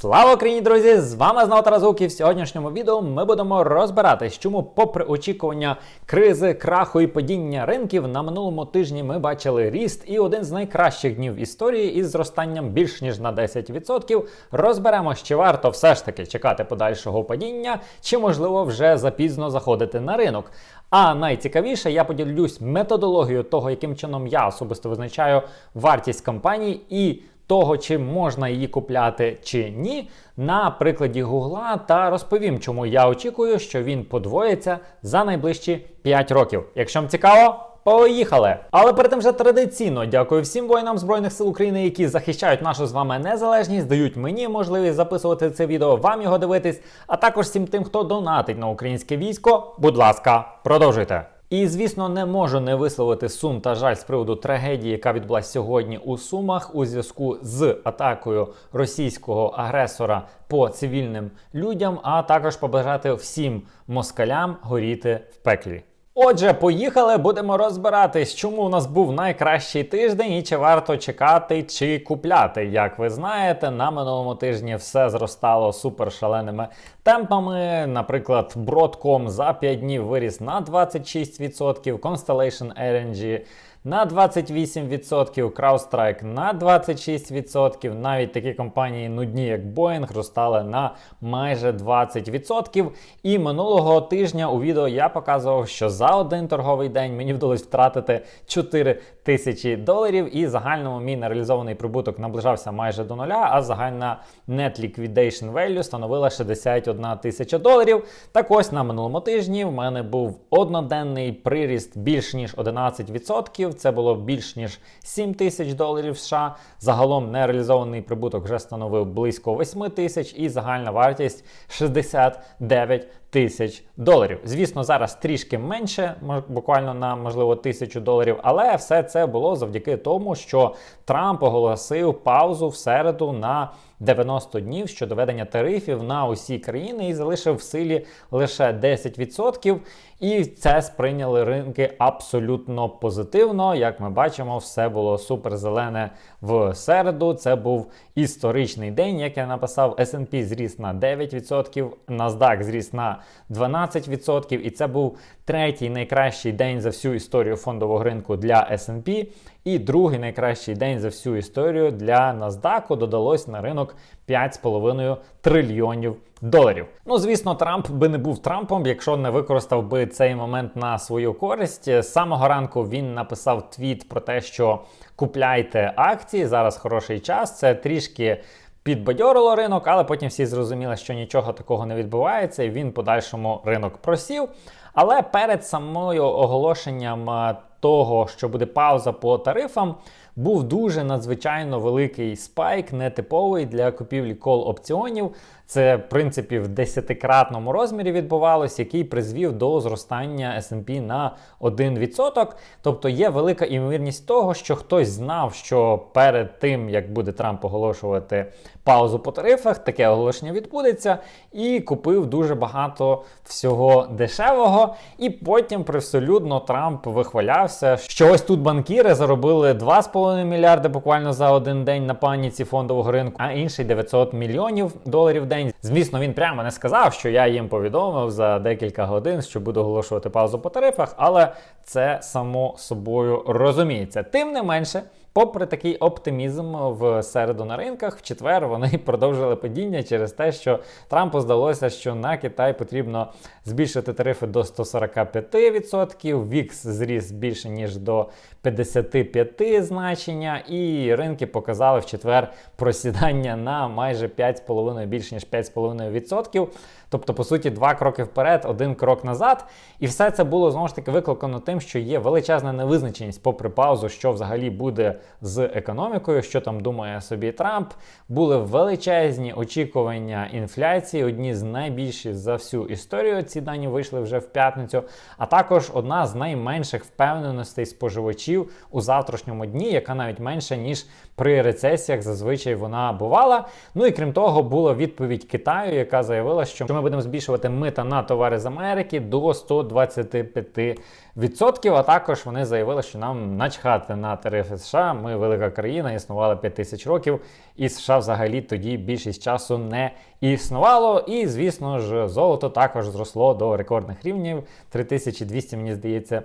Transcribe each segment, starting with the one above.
Слава Україні, друзі! З вами знову Таразук, і в сьогоднішньому відео ми будемо розбиратись, чому, попри очікування кризи, краху і падіння ринків, на минулому тижні ми бачили ріст і один з найкращих днів історії із зростанням більш ніж на 10%. Розберемо, чи варто все ж таки чекати подальшого падіння, чи можливо вже запізно заходити на ринок. А найцікавіше, я поділюсь методологією того, яким чином я особисто визначаю вартість компаній і того, чи можна її купляти чи ні, на прикладі Гугла та розповім, чому я очікую, що він подвоїться за найближчі 5 років. Якщо вам цікаво. Поїхали! Але перед тим вже традиційно дякую всім воїнам Збройних сил України, які захищають нашу з вами незалежність, дають мені можливість записувати це відео, вам його дивитись, а також всім тим, хто донатить на українське військо. Будь ласка, продовжуйте. І звісно, не можу не висловити сум та жаль з приводу трагедії, яка відбулася сьогодні у Сумах у зв'язку з атакою російського агресора по цивільним людям, а також побажати всім москалям горіти в пеклі. Отже, поїхали, будемо розбиратись, чому у нас був найкращий тиждень і чи варто чекати чи купляти. Як ви знаєте, на минулому тижні все зростало супер шаленими темпами. Наприклад, Broadcom за 5 днів виріс на 26%, Constellation RNG на 28%, CrowdStrike на 26%. Навіть такі компанії нудні, як Boeing, зростали на майже 20%. І минулого тижня у відео я показував, що за один торговий день мені вдалося втратити 4 тисячі доларів, і загальному мій нереалізований прибуток наближався майже до нуля, а загальна net liquidation value становила 61 тисяча доларів. Так ось на минулому тижні в мене був одноденний приріст більш ніж 11%. Це було більш ніж 7 тисяч доларів США. Загалом нереалізований прибуток вже становив близько 8 тисяч, і загальна вартість 69 тисяч доларів. Звісно, зараз трішки менше, буквально на можливо тисячу доларів, але все це було завдяки тому, що Трамп оголосив паузу в середу на 90 днів щодо ведення тарифів на усі країни і залишив в силі лише 10%. І це сприйняли ринки абсолютно позитивно. Як ми бачимо, все було супер зелене в середу. Це був історичний день, як я написав, S&P зріс на 9%, NASDAQ зріс на 12%. І це був третій найкращий день за всю історію фондового ринку для S&P. І другий найкращий день за всю історію для NASDAQ додалось на ринок 5,5 трильйонів доларів. Ну, звісно, Трамп би не був Трампом, якщо не використав би цей момент на свою користь. З самого ранку він написав твіт про те, що купляйте акції. Зараз хороший час. Це трішки. Підбадьорило ринок, але потім всі зрозуміли, що нічого такого не відбувається, і він подальшому ринок просів. Але перед самою оголошенням того, що буде пауза по тарифам, був дуже надзвичайно великий спайк, нетиповий для купівлі кол опціонів. Це, в принципі, в десятикратному розмірі відбувалось, який призвів до зростання S&P на 1%. Тобто є велика імовірність того, що хтось знав, що перед тим, як буде Трамп оголошувати паузу по тарифах, таке оголошення відбудеться, і купив дуже багато всього дешевого. І потім привселюдно Трамп вихвалявся, що ось тут банкіри заробили 2,5 мільярди буквально за один день на паніці фондового ринку, а інший 900 мільйонів доларів в день. Звісно, він прямо не сказав, що я їм повідомив за декілька годин, що буду оголошувати паузу по тарифах, але це само собою розуміється. Тим не менше. Попри такий оптимізм в середу на ринках, в четвер вони продовжили падіння через те, що Трампу здалося, що на Китай потрібно збільшити тарифи до 145%, Вікс зріс більше ніж до 55 значення, і ринки показали в четвер просідання на майже 5,5 більше ніж 5,5%. Тобто, по суті, два кроки вперед, один крок назад. І все це було знову ж таки викликано тим, що є величезна невизначеність, попри паузу, що взагалі буде з економікою, що там думає собі Трамп. Були величезні очікування інфляції, одні з найбільших за всю історію. Ці дані вийшли вже в п'ятницю. А також одна з найменших впевненостей споживачів споживачів у завтрашньому дні, яка навіть менша ніж при рецесіях зазвичай вона бувала. Ну і крім того, була відповідь Китаю, яка заявила, що ми будемо збільшувати мита на товари з Америки до 125%. А також вони заявили, що нам начхати на тарифи США. Ми велика країна, існувала 5 тисяч років, і США взагалі тоді більшість часу не існувало. І звісно ж, золото також зросло до рекордних рівнів 3200, мені здається.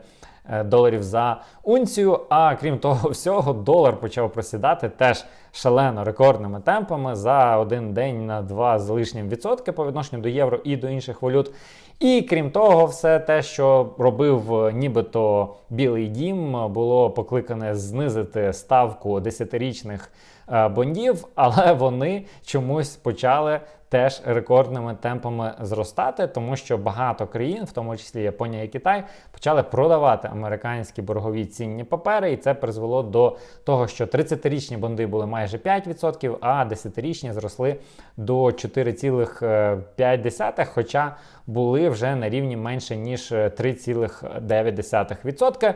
Е, Доларів за унцію, а крім того всього, долар почав просідати теж шалено рекордними темпами за один день на 2 з лишнім відсотки по відношенню до євро і до інших валют. І крім того, все те, що робив е, нібито Білий Дім, було покликане знизити ставку десятирічних е, бондів, але вони чомусь почали теж рекордними темпами зростати, тому що багато країн, в тому числі Японія і Китай, почали продавати американські боргові цінні папери, і це призвело до того, що 30-річні бонди були майже 5%, а 10-річні зросли до 4,5%, хоча були вже на рівні менше ніж 3,9%.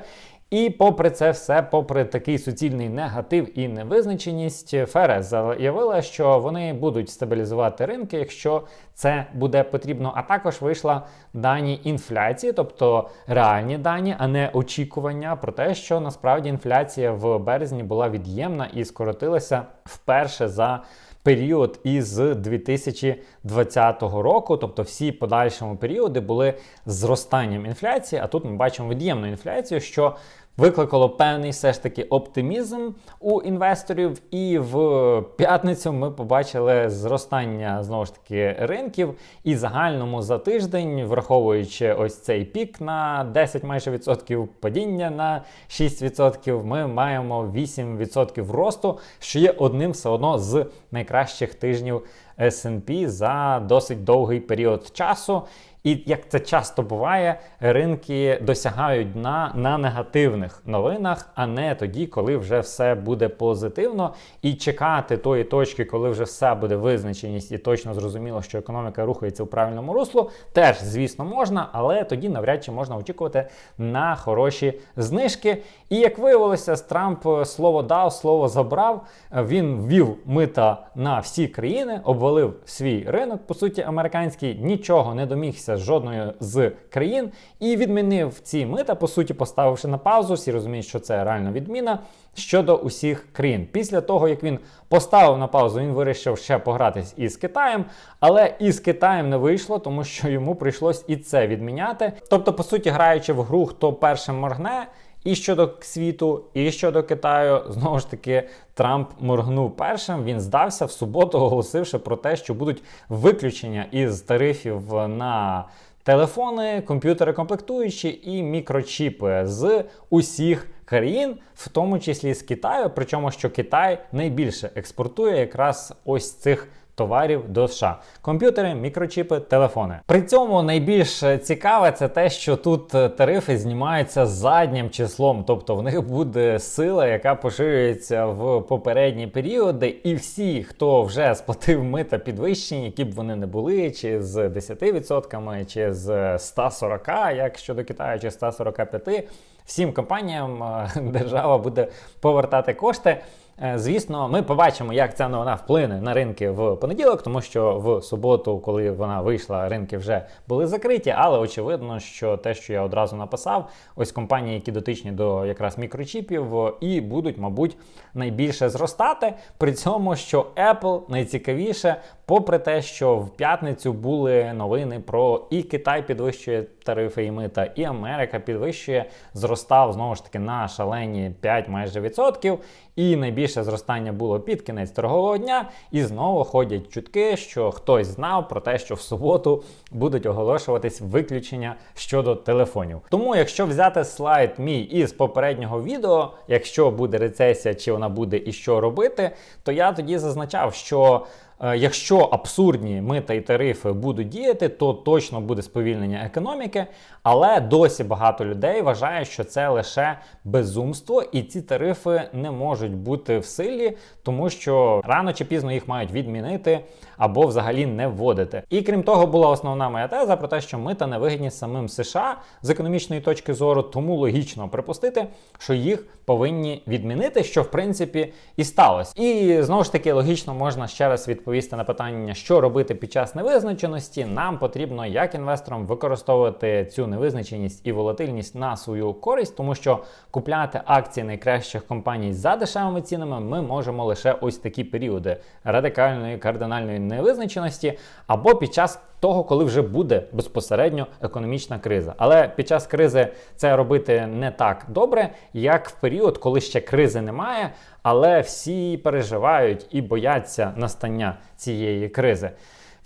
І попри це все, попри такий суцільний негатив і невизначеність, ФРС заявила, що вони будуть стабілізувати ринки, якщо це буде потрібно. А також вийшла дані інфляції, тобто реальні дані, а не очікування про те, що насправді інфляція в березні була від'ємна і скоротилася вперше за. Період із 2020 року, тобто всі подальшому періоди були зростанням інфляції, а тут ми бачимо від'ємну інфляцію, що викликало певний все ж таки оптимізм у інвесторів. І в п'ятницю ми побачили зростання знову ж таки ринків і загальному за тиждень, враховуючи ось цей пік на 10 майже відсотків, падіння на 6%, ми маємо 8% росту, що є одним все одно з найкращих тижнів S&P за досить довгий період часу. І як це часто буває, ринки досягають дна на негативних новинах, а не тоді, коли вже все буде позитивно. І чекати тої точки, коли вже все буде визначеність і точно зрозуміло, що економіка рухається у правильному руслу, теж, звісно, можна, але тоді навряд чи можна очікувати на хороші знижки. І як виявилося, Трамп слово дав, слово забрав. Він ввів мита на всі країни, обвалив свій ринок, по суті, американський, нічого не домігся з жодної з країн і відмінив ці мита, по суті, поставивши на паузу. Всі розуміють, що це реальна відміна щодо усіх країн. Після того, як він поставив на паузу, він вирішив ще погратись із Китаєм, але із Китаєм не вийшло, тому що йому прийшлось і це відміняти. Тобто, по суті, граючи в гру, хто першим моргне. І щодо світу, і щодо Китаю, знову ж таки, Трамп моргнув першим. Він здався в суботу, оголосивши про те, що будуть виключення із тарифів на телефони, комп'ютери комплектуючі і мікрочіпи з усіх країн, в тому числі з Китаю. Причому що Китай найбільше експортує якраз ось цих товарів до США. Комп'ютери, мікрочіпи, телефони. При цьому найбільш цікаве це те, що тут тарифи знімаються заднім числом, тобто в них буде сила, яка поширюється в попередні періоди, і всі, хто вже сплатив мита підвищені, які б вони не були, чи з 10%, чи з 140, як щодо Китаю, чи 145%, всім компаніям е, держава буде повертати кошти. Е, Звісно, ми побачимо, як ця новина вплине на ринки в понеділок, тому що в суботу, коли вона вийшла, ринки вже були закриті. Але очевидно, що те, що я одразу написав, ось компанії, які дотичні до якраз мікрочіпів, і будуть, мабуть, найбільше зростати. При цьому, що Apple найцікавіше, попри те, що в п'ятницю були новини про і Китай підвищує тарифи і мита, і Америка підвищує, зростав знову ж таки на шалені 5 майже відсотків. І найбільше зростання було під кінець торгового дня. І знову ходять чутки, що хтось знав про те, що в суботу будуть оголошуватись виключення щодо телефонів. Тому, якщо взяти слайд мій із попереднього відео, якщо буде рецесія, чи вона буде і що робити, то я тоді зазначав, що Якщо абсурдні мита і тарифи будуть діяти, то точно буде сповільнення економіки. Але досі багато людей вважає, що це лише безумство, і ці тарифи не можуть бути в силі, тому що рано чи пізно їх мають відмінити або взагалі не вводити. І крім того, була основна моя теза про те, що мита не вигідні самим США з економічної точки зору, тому логічно припустити, що їх повинні відмінити, що в принципі і сталося. І знову ж таки логічно можна ще раз відповісти на питання, що робити під час невизначеності. Нам потрібно як інвесторам використовувати цю невизначеність і волатильність на свою користь, тому що купляти акції найкращих компаній за дешевими цінами ми можемо лише ось такі періоди радикальної кардинальної невизначеності або під час того, коли вже буде безпосередньо економічна криза. Але під час кризи це робити не так добре, як в період, коли ще кризи немає, але всі переживають і бояться настання цієї кризи.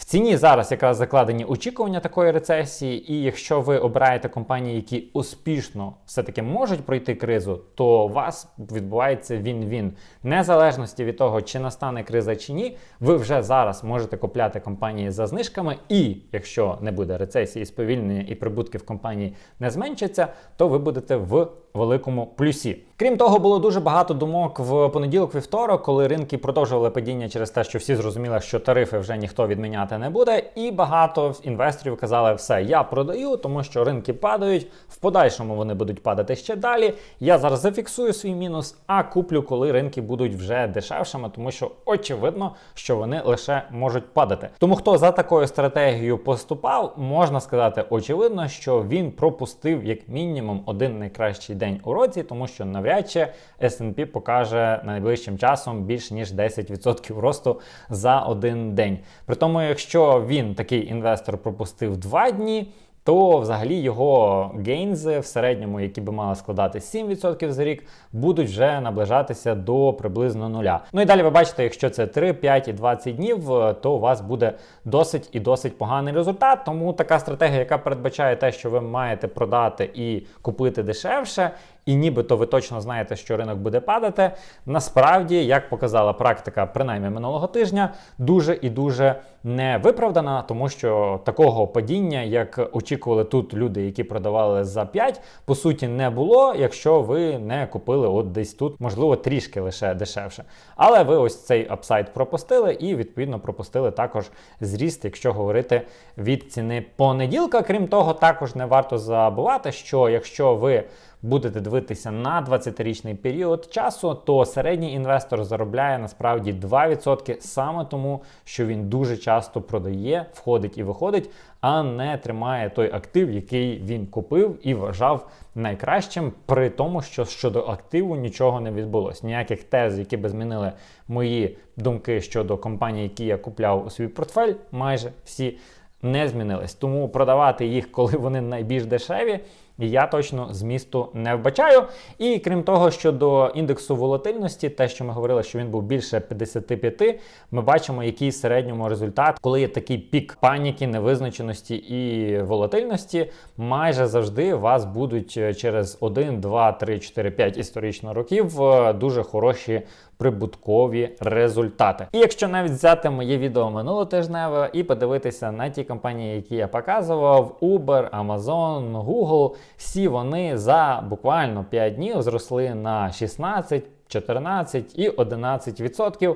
В ціні зараз якраз закладені очікування такої рецесії, і якщо ви обираєте компанії, які успішно все-таки можуть пройти кризу, то у вас відбувається він-він. Незалежності від того, чи настане криза чи ні, ви вже зараз можете купляти компанії за знижками, і якщо не буде рецесії, сповільнення і прибутки в компанії не зменшаться, то ви будете в великому плюсі. Крім того, було дуже багато думок в понеділок-вівторок, коли ринки продовжували падіння через те, що всі зрозуміли, що тарифи вже ніхто відміняти не буде. І багато інвесторів казали, все, я продаю, тому що ринки падають. В подальшому вони будуть падати ще далі. Я зараз зафіксую свій мінус, а куплю, коли ринки будуть вже дешевшими, тому що очевидно, що вони лише можуть падати. Тому хто за такою стратегією поступав, можна сказати, очевидно, що він пропустив як мінімум один найкращий день у році, тому що навряд чи S&P покаже найближчим часом більш ніж 10% росту за один день. При тому, якщо він такий інвестор пропустив два дні. То взагалі його гейнзи в середньому, які би мали складати 7% за рік, будуть вже наближатися до приблизно нуля. Ну і далі ви бачите, якщо це 3, 5 і 20 днів, то у вас буде досить і досить поганий результат. Тому така стратегія, яка передбачає те, що ви маєте продати і купити дешевше, і нібито ви точно знаєте, що ринок буде падати. Насправді, як показала практика, принаймні минулого тижня, дуже і дуже не виправдана, тому що такого падіння, як очікували тут люди, які продавали за 5, по суті, не було, якщо ви не купили от десь тут, можливо, трішки лише дешевше. Але ви ось цей апсайд пропустили і, відповідно, пропустили також зріст, якщо говорити від ціни понеділка. Крім того, також не варто забувати, що якщо ви будете дивитися на 20-річний період часу, то середній інвестор заробляє насправді 2% саме тому, що він дуже часто продає, входить і виходить, а не тримає той актив, який він купив і вважав найкращим, при тому, що щодо активу нічого не відбулось. Ніяких тез, які би змінили мої думки щодо компанії, які я купляв у свій портфель, майже всі не змінились. Тому продавати їх, коли вони найбільш дешеві я точно змісту не вбачаю. І крім того, щодо індексу волатильності, те, що ми говорили, що він був більше 55, ми бачимо, який середньому результат, коли є такий пік паніки, невизначеності і волатильності, майже завжди вас будуть е, через 1, 2, 3, 4, 5 історично років е, дуже хороші. Прибуткові результати. І якщо навіть взяти моє відео минулотижневе і подивитися на ті компанії, які я показував: Uber, Amazon, Google, всі вони за буквально 5 днів зросли на 16, 14 і 11%.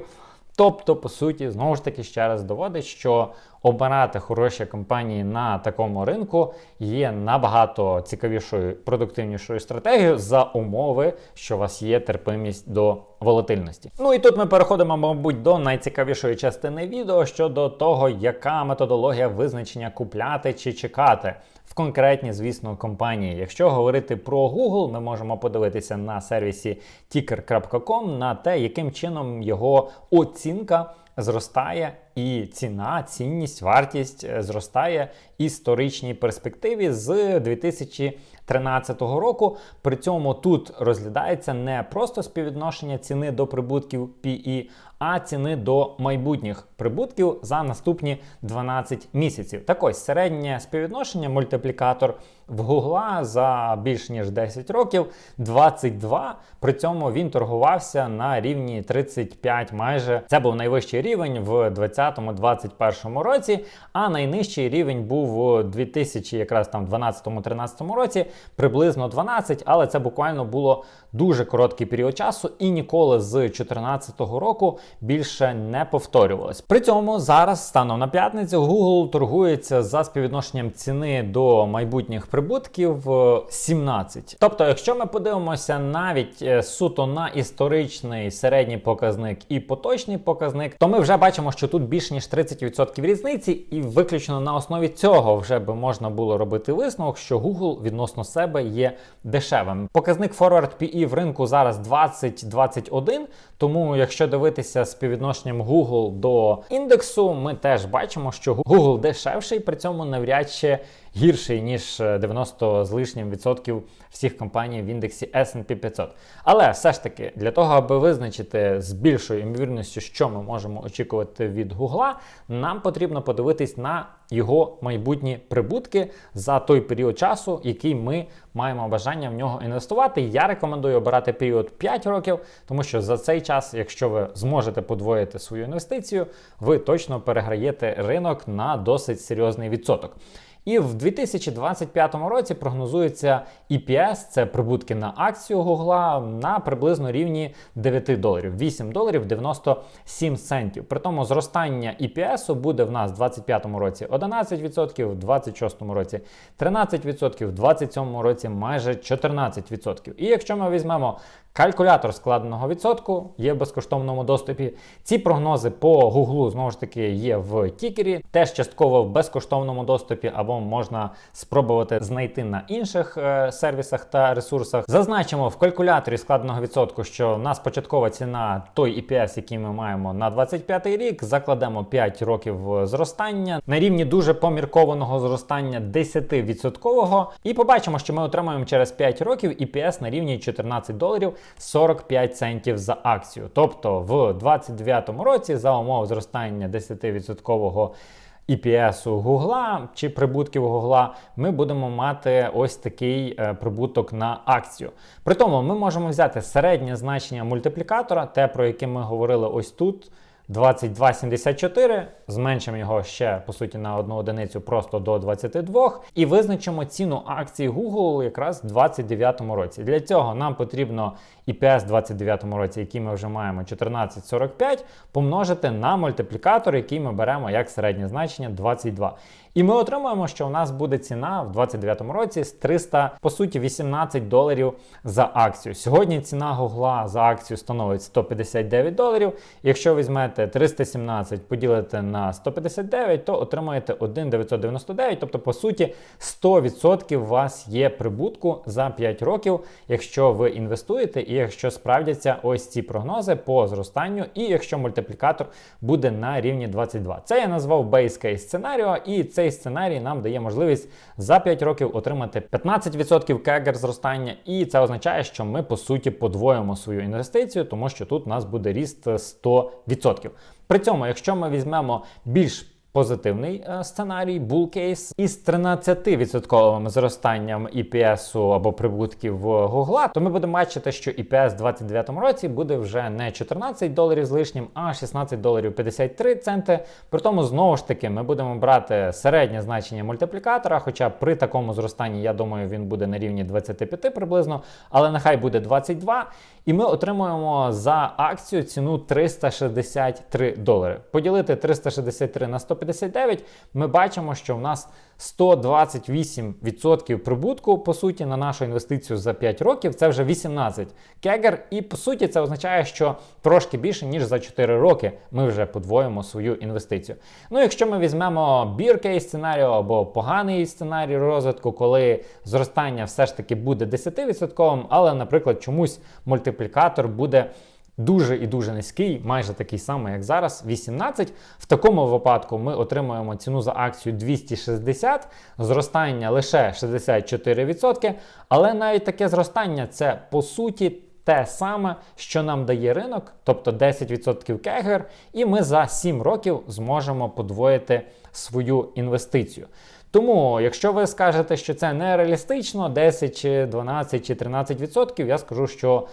Тобто, по суті, знову ж таки ще раз доводить, що обирати хороші компанії на такому ринку є набагато цікавішою, продуктивнішою стратегією за умови, що у вас є терпимість до волатильності. Ну і тут ми переходимо, мабуть, до найцікавішої частини відео щодо того, яка методологія визначення купляти чи чекати. Конкретні, звісно, компанії. Якщо говорити про Google, ми можемо подивитися на сервісі ticker.com на те, яким чином його оцінка зростає, і ціна, цінність, вартість зростає історичній перспективі з 2013 року. При цьому тут розглядається не просто співвідношення ціни до прибутків PE, а ціни до майбутніх прибутків за наступні 12 місяців. Так ось середнє співвідношення мультиплікатор в Гугла за більш ніж 10 років 22. При цьому він торгувався на рівні 35 майже. Це був найвищий рівень в 2020-2021 році, а найнижчий рівень був у 2000, якраз там 12-13 році, приблизно 12, але це буквально було дуже короткий період часу і ніколи з 2014 року більше не повторювалось. При цьому зараз, станом на п'ятницю, Google торгується за співвідношенням ціни до майбутніх прибутків е, 17. Тобто, якщо ми подивимося навіть е, суто на історичний середній показник і поточний показник, то ми вже бачимо, що тут більше ніж 30% різниці, і виключно на основі цього вже би можна було робити висновок, що Google відносно себе є дешевим. Показник Forward PE в ринку зараз 20-21, тому якщо дивитися співвідношенням Google до індексу, ми теж бачимо, що Google дешевший, при цьому навряд чи гірший, ніж 90 з лишнім відсотків всіх компаній в індексі S&P 500. Але все ж таки, для того, аби визначити з більшою ймовірністю, що ми можемо очікувати від Google, нам потрібно подивитись на його майбутні прибутки за той період часу, який ми маємо бажання в нього інвестувати. Я рекомендую обирати період 5 років, тому що за цей час, якщо ви зможете подвоїти свою інвестицію, ви точно переграєте ринок на досить серйозний відсоток. І в 2025 році прогнозується EPS, це прибутки на акцію Гугла, на приблизно рівні 9 доларів, 8 доларів 97 центів. При тому зростання EPS буде в нас в 2025 році 11%, в 2026 році 13%, в 2027 році майже 14%. І якщо ми візьмемо Калькулятор складеного відсотку є в безкоштовному доступі. Ці прогнози по Гуглу знову ж таки є в тікері, теж частково в безкоштовному доступі, або можна спробувати знайти на інших е, сервісах та ресурсах. Зазначимо в калькуляторі складеного відсотку, що в нас початкова ціна той EPS, який ми маємо на 25 рік. Закладемо 5 років зростання на рівні дуже поміркованого зростання 10%. І побачимо, що ми отримаємо через 5 років EPS на рівні 14 доларів. 45 центів за акцію. Тобто в 2029 році за умов зростання 10% EPS у Гугла чи прибутків Гугла, ми будемо мати ось такий е, прибуток на акцію. При тому ми можемо взяти середнє значення мультиплікатора, те, про яке ми говорили ось тут. 22,74, зменшимо його ще по суті на одну одиницю просто до 22, і визначимо ціну акції Google якраз в 2029 році. Для цього нам потрібно EPS в 2029 році, який ми вже маємо 14,45, помножити на мультиплікатор, який ми беремо як середнє значення 22. І ми отримуємо, що у нас буде ціна в 2029 році з 300, по суті, 18 доларів за акцію. Сьогодні ціна Гугла за акцію становить 159 доларів. Якщо візьмете 317, поділите на 159, то отримаєте 1,999. Тобто, по суті, 100% у вас є прибутку за 5 років, якщо ви інвестуєте, і якщо справдяться ось ці прогнози по зростанню, і якщо мультиплікатор буде на рівні 22. Це я назвав base case сценаріо, і цей сценарій нам дає можливість за 5 років отримати 15% кегер зростання, і це означає, що ми по суті подвоїмо свою інвестицію, тому що тут у нас буде ріст 100%. При цьому, якщо ми візьмемо більш Позитивний е, сценарій, bull case, із 13% зростанням EPS або прибутків Гугла, то ми будемо бачити, що EPS в 2029 році буде вже не 14 доларів з лишнім, а 16 доларів 53 центи. При тому, знову ж таки, ми будемо брати середнє значення мультиплікатора, хоча при такому зростанні, я думаю, він буде на рівні 25 приблизно, але нехай буде 22. І ми отримуємо за акцію ціну 363 долари. Поділити 363 на 159, ми бачимо, що в нас 128% прибутку, по суті, на нашу інвестицію за 5 років. Це вже 18 кегер. І по суті, це означає, що трошки більше, ніж за 4 роки ми вже подвоїмо свою інвестицію. Ну, якщо ми візьмемо біркей сценарію або поганий сценарій розвитку, коли зростання все ж таки буде 10%, але, наприклад, чомусь мультиплікатор буде дуже і дуже низький, майже такий самий, як зараз, 18. В такому випадку ми отримуємо ціну за акцію 260, зростання лише 64%. Але навіть таке зростання це по суті те саме, що нам дає ринок, тобто 10% кегер, і ми за 7 років зможемо подвоїти свою інвестицію. Тому, якщо ви скажете, що це нереалістично, 10 чи 12 чи 13%, я скажу, що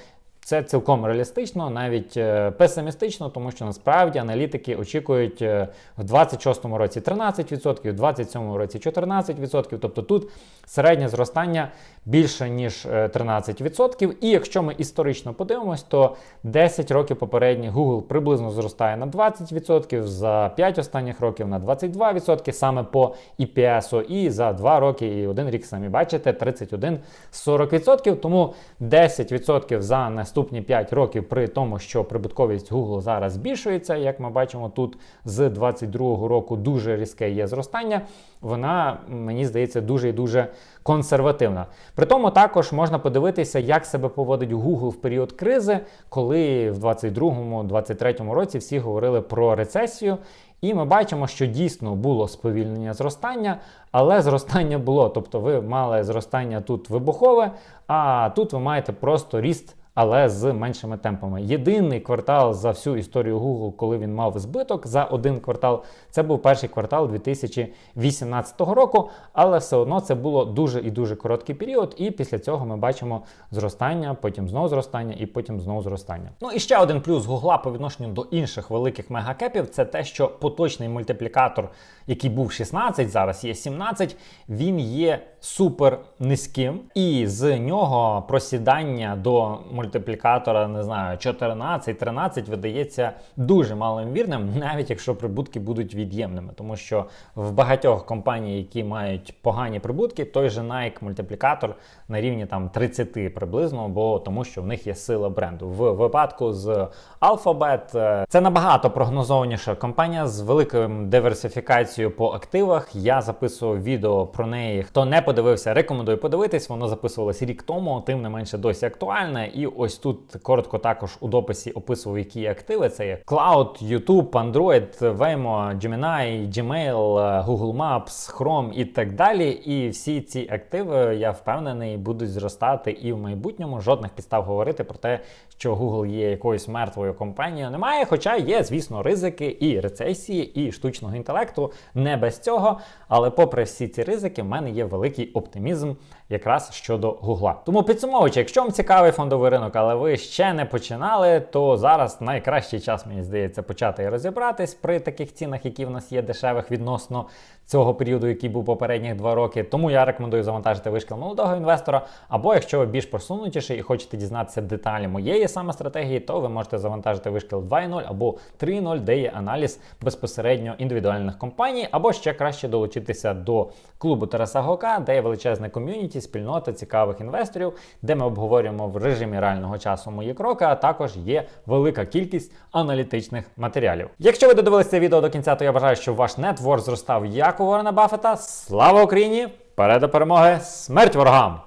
це цілком реалістично, навіть е, песимістично, тому що насправді аналітики очікують е, в 26-му році 13%, в 27-му році 14%. Тобто тут середнє зростання більше ніж е, 13%. І якщо ми історично подивимось, то 10 років попередніх Google приблизно зростає на 20%, за 5 останніх років на 22% саме по EPS, і за 2 роки і 1 рік самі бачите 31-40%. Тому 10% за наступні 5 років при тому, що прибутковість Google зараз збільшується, як ми бачимо тут з 22 року дуже різке є зростання. Вона мені здається дуже і дуже консервативна. При тому також можна подивитися, як себе поводить Google в період кризи, коли в 22-23 році всі говорили про рецесію. І ми бачимо, що дійсно було сповільнення зростання, але зростання було. Тобто ви мали зростання тут вибухове, а тут ви маєте просто ріст. Але з меншими темпами. Єдиний квартал за всю історію Google, коли він мав збиток за один квартал, це був перший квартал 2018 року. Але все одно це було дуже і дуже короткий період. І після цього ми бачимо зростання, потім знову зростання і потім знову зростання. Ну і ще один плюс Гугла по відношенню до інших великих мегакепів це те, що поточний мультиплікатор, який був 16, зараз є 17, він є супер низьким, і з нього просідання до мультиплікатора, не знаю, 14-13 видається дуже малоймовірним, навіть якщо прибутки будуть від'ємними, тому що в багатьох компаній, які мають погані прибутки, той же Nike мультиплікатор на рівні там 30 приблизно, бо тому що в них є сила бренду. В випадку з Alphabet е, це набагато прогнозованіша компанія з великою диверсифікацією по активах. Я записував відео про неї. Хто не подивився, рекомендую подивитись. Воно записувалось рік тому, тим не менше досі актуальне. І ось тут коротко також у дописі описував, які активи. Це є Cloud, YouTube, Android, Waymo, Gemini, Gmail, Google Maps, Chrome і так далі. І всі ці активи, я впевнений, будуть зростати і в майбутньому. Жодних підстав говорити про те, що Google є якоюсь мертвою компанією, немає. Хоча є, звісно, ризики і рецесії, і штучного інтелекту. Не без цього. Але попри всі ці ризики, в мене є великий оптимізм якраз щодо Гугла. Тому підсумовуючи, якщо вам цікавий фондовий ринок, але ви ще не починали, то зараз найкращий час, мені здається, почати і розібратись при таких цінах, які в нас є дешевих відносно цього періоду, який був попередніх два роки. Тому я рекомендую завантажити вишкіл молодого інвестора. Або якщо ви більш просунутіший і хочете дізнатися деталі моєї саме стратегії, то ви можете завантажити вишкіл 2.0 або 3.0, де є аналіз безпосередньо індивідуальних компаній, або ще краще долучитися до клубу Тараса Гока, де є величезне ком'юніті, спільнота цікавих інвесторів, де ми обговорюємо в режимі реального часу мої кроки, а також є велика кількість аналітичних матеріалів. Якщо ви додивилися відео до кінця, то я бажаю, щоб ваш нетворк зростав як у Ворона Баффета. Слава Україні! Вперед до перемоги! Смерть ворогам!